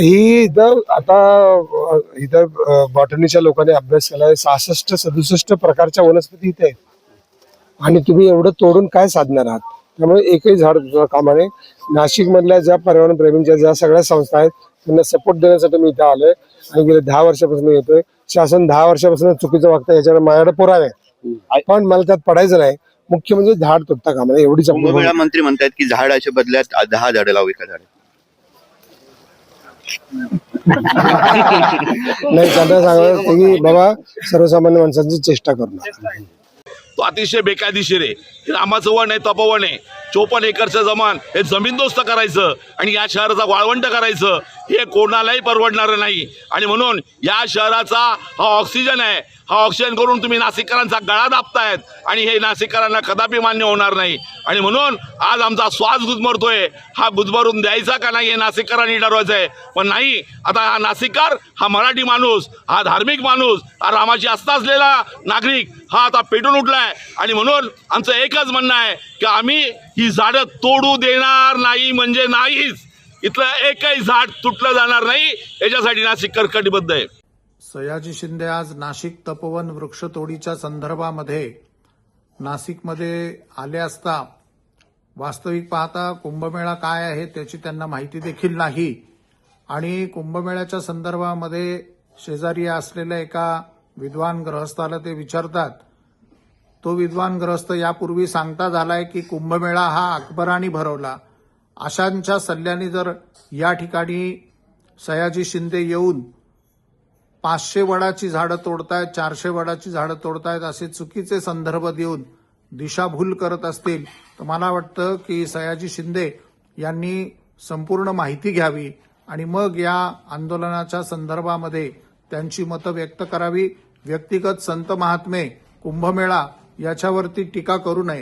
ही इथं आता इथं बॉटनीच्या लोकांनी अभ्यास केला सहासष्ट सदुसष्ट प्रकारच्या वनस्पती इथे आहेत. आणि तुम्ही एवढं तोडून काय साधणार आहात? त्यामुळे एकही झाड तुझं कामाने नाशिक मधल्या ज्या पर्यावरण प्रेमींच्या ज्या सगळ्या संस्था आहेत त्यांना सपोर्ट देण्यासाठी मी इथं आलोय. आणि गेले दहा वर्षापासून येतोय. शासन दहा वर्षापासून चुकीचं वागतं याच्यावर माझ्याकडे पुरावे आहे. पण मला त्यात पडायचं नाही. मुख्य म्हणजे झाड तुटता कामा नये कुंभमेळा मंत्री म्हणतात की झाडाच्या बदल्यात दहा झाडं लावू एका झाड नाही त्यांना असतं की बाबा सर्वसामान्य माणसांची चेष्टा करणं तो अतिशय बेकायदेशीर आहे. रामाचं वन आहे तपवन आहे. चोपन्न एकरचं जमान हे जमीनदोस्त करायचं आणि या शहराचा वाळवंट करायचं. हे कोणालाही परवडणारं नाही. आणि म्हणून या शहराचा हा ऑक्सिजन आहे. हा ऑक्सिजन करून तुम्ही नाशिककरांचा गळा दाबतायत. आणि हे नाशिककरांना कदापि मान्य होणार नाही. आणि म्हणून आज आमचा श्वास गुजमरतोय हा गुजमरून द्यायचा का नाही हे नाशिककरांनी ठरवायचं आहे पण नाही आता हा नाशिककर हा मराठी माणूस हा धार्मिक माणूस हा रामाची आस्था असलेला नागरिक हा आता पेटून उठला आहे आणि म्हणून आमचं एकच म्हणणं आहे की आम्ही ही झाडं तोडू देणार नाही म्हणजे नाहीच. इथलं एकही झाड तुटलं जाणार नाही. याच्यासाठी नाशिककर कटिबद्ध आहे. सयाजी शिंदे आज नाशिक तपोवन वृक्षतोडीच्या संदर्भामध्ये नाशिकमध्ये आले असता वास्तविक पाहता कुंभमेळा काय आहे त्याची त्यांना माहिती देखील नाही. आणि कुंभमेळ्याच्या संदर्भामध्ये शेजारी असलेल्या एका विद्वान ग्रहस्थाला ते विचारतात. तो विद्वान ग्रहस्थ यापूर्वी सांगता झालाय की कुंभमेळा हा अकबराने भरवला. अशांच्या सल्ल्याने जर या ठिकाणी सयाजी शिंदे येऊन पाचशे वडाची झाडं तोडतायत चारशे वडाची झाडं तोडतायत असे चुकीचे संदर्भ देऊन दिशाभूल करत असतील तर मला वाटतं की सयाजी शिंदे यांनी संपूर्ण माहिती घ्यावी आणि मग या आंदोलनाच्या संदर्भामध्ये त्यांची मतं व्यक्त करावी. व्यक्तिगत संत महात्मे कुंभमेळा याच्यावरती टीका करू नये.